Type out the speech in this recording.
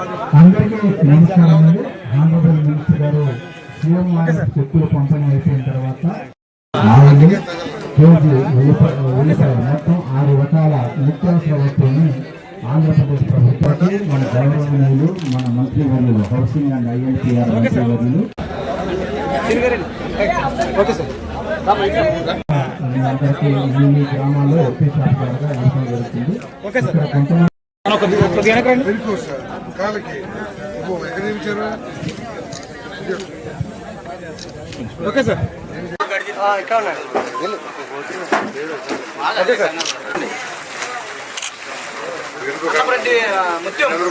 అందరికీ నమస్కారం అండి. ఆంధ్రప్రదేశ్ మినిస్టర్ గారు సీఎం చెక్కులు పంపిణీ అయిపోయిన తర్వాత నాలుగు కేజీ ఉల్లిపాయ ఉల్లిపాయ మొత్తం ఆరు రకాల నిత్యావసర వస్తువుని ఆంధ్రప్రదేశ్ ప్రభుత్వానికి మన గౌరవనీయులు మన మంత్రివర్యులు హౌసింగ్ అండ్ ఐఎన్టీఆర్ మంత్రివర్యులు. మీ అందరికీ గ్రామాల్లో ఒకే షాప్ ద్వారా జరుగుతుంది. ఇక్కడ కొంతమంది కాళ్ళకి. ఎక్కడ నిలిచారు? Okay sir. ఇక్కడ ఉన్నాడు ఓకే సార్. అన్నపరెడ్డి, ఆ, ముత్యం. ఎదురు